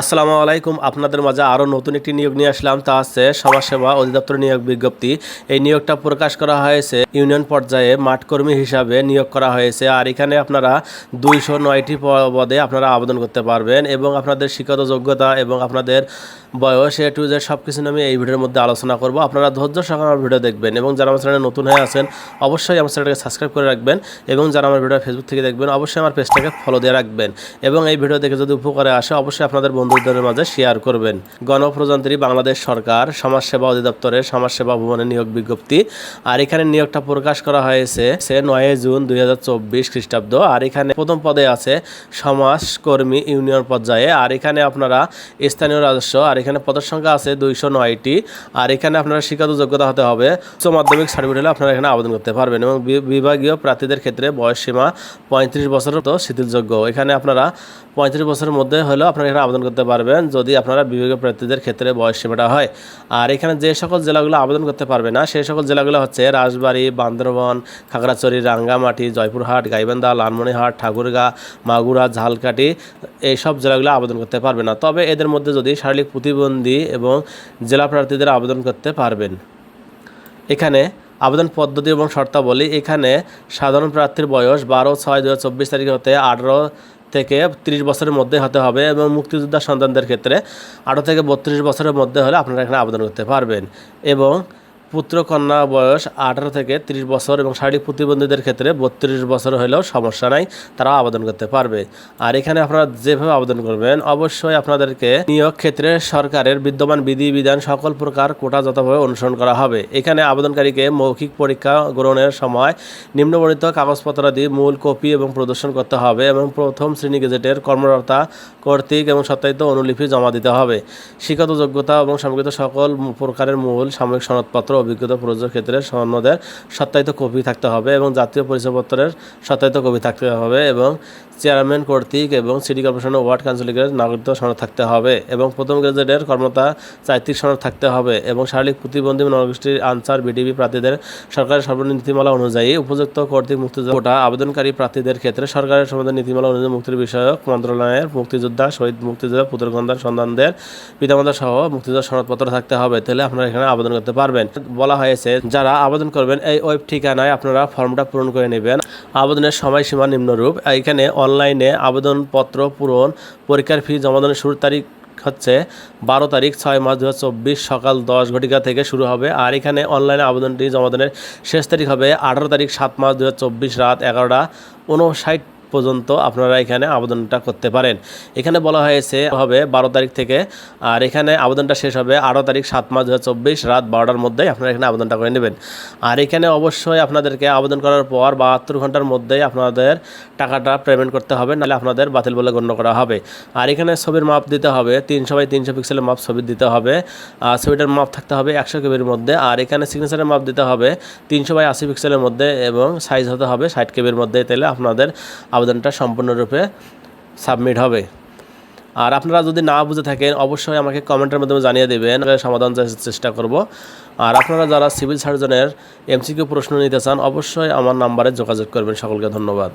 আসসালামু আলাইকুম। আপনাদের মাঝে আরও নতুন একটি নিয়োগ নিয়ে আসলাম। তা হচ্ছে সমাজসেবা অধিদপ্তর নিয়োগ বিজ্ঞপ্তি। এই নিয়োগটা প্রকাশ করা হয়েছে ইউনিয়ন পর্যায়ে মাঠকর্মী হিসাবে নিয়োগ করা হয়েছে। আর এখানে আপনারা দুইশো নয়টি পদে আপনারা আবেদন করতে পারবেন এবং আপনাদের শিক্ষত যোগ্যতা এবং আপনাদের বয়স এ টু জেড সব কিছু আমি এই ভিডিওর মধ্যে আলোচনা করব। আপনারা ধৈর্য সহকারে আমার ভিডিও দেখবেন এবং যারা আমার চ্যানেলে নতুন হয়ে আছেন, অবশ্যই আমার চ্যানেলটাকে সাবস্ক্রাইব করে রাখবেন এবং যারা আমার ভিডিও ফেসবুক থেকে দেখবেন, অবশ্যই আমার পেজটাকে ফলো দিয়ে রাখবেন। এবং এই ভিডিও দেখে যদি উপকারে আসে, অবশ্যই আপনাদের বন্ধুদের মাঝে শেয়ার করবেন। গণপ্রজাতন্ত্রী বাংলাদেশ সরকার, সমাজসেবা অধিদপ্তরের সমাজসেবা ভবনের নিয়োগ বিজ্ঞপ্তি। আর এখানে নিয়োগটা প্রকাশ করা হয়েছে সে নয় জুন দুই হাজার চব্বিশ খ্রিস্টাব্দ। আর এখানে প্রথম পদে আছে সমাজকর্মী ইউনিয়ন পর্যায়ে। আর এখানে আপনারা স্থানীয় রাজস্ব, আর এখানে পদের সংখ্যা আছে দুইশো নয়টি। আর এখানে আপনারা শিক্ষাগত যোগ্যতা হতে হবে। উচ্চ মাধ্যমিক সার্টিফিকেট হলে আপনারা এখানে আবেদন করতে পারবেন এবং বিভাগীয় প্রার্থীদের ক্ষেত্রে বয়স সীমা পঁয়ত্রিশ বছর তো শিথিলযোগ্য। এখানে আপনারা পঁয়ত্রিশ বছরের মধ্যে হলেও আপনারা এখানে আবেদন করতে পারবেন যদি আপনারা বিভাগীয় প্রার্থীদের ক্ষেত্রে বয়স সীমাটা হয়। আর এখানে যে সকল জেলাগুলো আবেদন করতে পারবে না, সেই সকল জেলাগুলো হচ্ছে রাজবাড়ী, বান্দরবন, খাগড়াছড়ি, রাঙ্গামাটি, জয়পুরহাট, গাইবান্ধা লালমনিহাট ঠাকুরগাঁ, মাগুরা, ঝালকাঠি, এই সব জেলাগুলো আবেদন করতে পারবে না। তবে এদের মধ্যে যদি শারীরিক প্রতিবন্ধী এবং জেলা প্রার্থীদের আবেদন করতে পারবেন। এখানে আবেদন পদ্ধতি এবং শর্তাবলী, এখানে সাধারণ প্রার্থীর বয়স বারো, ছয় দু তারিখ হতে আঠারো থেকে তিরিশ বছরের মধ্যে হতে হবে এবং মুক্তিযোদ্ধা সন্তানদের ক্ষেত্রে আঠারো থেকে বত্রিশ বছরের মধ্যে হলে আপনারা এখানে আবেদন করতে পারবেন এবং পুত্র কন্যা বয়স আঠারো থেকে তিরিশ বছর এবং শারীরিক প্রতিবন্ধীদের ক্ষেত্রে বত্রিশ বছর হলেও সমস্যা নাই, তারাও আবেদন করতে পারবে। আর এখানে আপনারা যেভাবে আবেদন করবেন, অবশ্যই আপনাদেরকে নিয়োগ ক্ষেত্রে সরকারের বিদ্যমান বিধি বিধান সকল প্রকার কোটা যথাভাবে অনুসরণ করা হবে। এখানে আবেদনকারীকে মৌখিক পরীক্ষা গ্রহণের সময় নিম্নবর্ণিত কাগজপত্রাদি, মূল কপি এবং প্রদর্শন করতে হবে এবং প্রথম শ্রেণি গেজেটের কর্মকর্তা কর্তৃক এবং সত্যায়িত অনুলিপি জমা দিতে হবে। শিক্ষাগত যোগ্যতা এবং সম্পর্কিত সকল প্রকারের মূল সাময়িক সনদপত্র অভিজ্ঞতা প্রযোজ্য ক্ষেত্রে সনদের সত্যায়িত কপি থাকতে হবে এবং জাতীয় পরিচয়পত্রের সত্যায়িত কপি থাকতে হবে এবং চেয়ারম্যান কর্তৃক এবং সিটি কর্পোরেশনের ওয়ার্ড কাউন্সিলের নাগরিকত্ব সনদ থাকতে হবে এবং প্রথম গ্রেজেটের কর্মতা চারিত্রিক সনদ থাকতে হবে এবং শারীরিক প্রতিবন্ধী নগোষ্ঠীর আনসার বিডিবি প্রার্থীদের সরকারের সর্বনিম্ন নীতিমালা অনুযায়ী উপযুক্ত কর্তৃক মুক্তিযোদ্ধা আবেদনকারী প্রার্থীদের ক্ষেত্রে সরকারের সম্বন্ধে নীতিমালা অনুযায়ী মুক্তির বিষয়ক মন্ত্রণালয়ের মুক্তিযোদ্ধা, শহীদ মুক্তিযোদ্ধা পুত্রকন্ধার সন্তানদের পিতামাতা সহ মুক্তিযোদ্ধা সনদপত্র থাকতে হবে। তাহলে আপনারা এখানে আবেদন করতে পারবেন। বলা হয়েছে, যারা আবেদন করবেন এই ওয়েব ঠিকানায় আপনারা ফর্মটা পূরণ করে নেবেন। আবেদনের সময়সীমা নিম্নরূপ। এখানে অনলাইনে আবেদনপত্র পূরণ, পরীক্ষার ফি জমাদানের শুরুর তারিখ হচ্ছে বারো তারিখ, ছয় মাস দু হাজার চব্বিশ সকাল দশ ঘটিকা থেকে শুরু হবে। আর এখানে অনলাইনে আবেদনটি জমাদানের শেষ তারিখ হবে আঠারো তারিখ, সাত মাস দু হাজার চব্বিশ রাত এগারোটা। উনষাট পর্যন্ত আপনারা এখানে আবেদনটা করতে পারেন। এখানে বলা হয়েছে, হবে বারো তারিখ থেকে, আর এখানে আবেদনটা শেষ হবে আঠারো তারিখ সাত মাস দু রাত বারোটার মধ্যেই আপনারা এখানে আবেদনটা করে নেবেন। আর এখানে অবশ্যই আপনাদেরকে আবেদন করার পর বাহাত্তর ঘণ্টার মধ্যেই আপনাদের টাকাটা পেমেন্ট করতে হবে, নাহলে আপনাদের বাতিল বলে গণ্য করা হবে। আর এখানে ছবির মাপ দিতে হবে, তিনশো বাই তিনশো পিক্সেলের মাপ ছবি দিতে হবে, আর ছবিটার মাপ থাকতে হবে একশো কেবির মধ্যে, আর এখানে সিগনেচারের মাপ দিতে হবে তিনশো বাই আশি পিক্সেলের মধ্যে এবং সাইজ হতে হবে ষাট কেবির মধ্যে, তাহলে আপনাদের আবেদনটা সম্পূর্ণরূপে সাবমিট হবে। আর আপনারা যদি না বুঝে থাকেন, অবশ্যই আমাকে কমেন্টের মাধ্যমে জানিয়ে দেবেন সমাধান চেষ্টা করব। আর আপনারা যারা সিভিল সার্জনের এমসিকিউ প্রশ্ন নিতে চান, অবশ্যই আমার নাম্বারে যোগাযোগ করবেন। সকলকে ধন্যবাদ।